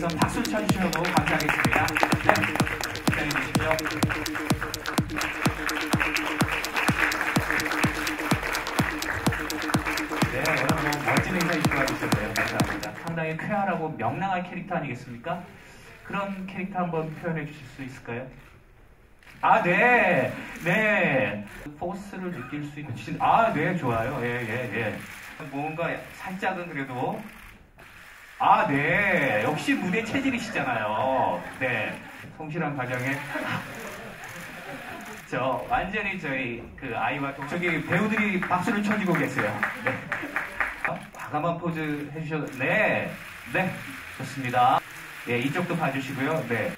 위해서 박수 쳐주셔도 감사하겠습니다. 네, 기다려주십시오. 네, 오늘 뭐 멋진 행사에 출발해주셨네요. 감사합니다. 상당히 쾌활하고 명랑한 캐릭터 아니겠습니까? 그런 캐릭터 한번 표현해 주실 수 있을까요? 아, 네, 네. 포스를 느낄 수 있는, 아, 네, 좋아요. 예, 예, 예. 뭔가 살짝은 그래도 아, 네. 역시 무대 체질이시잖아요. 네. 성실한 과정에. 저, 완전히 저희 그 아이와 동- 저기 배우들이 박수를 쳐주고 계세요. 네. 어, 과감한 포즈 해주셔도, 네. 네. 좋습니다. 예, 이쪽도 봐주시고요. 네.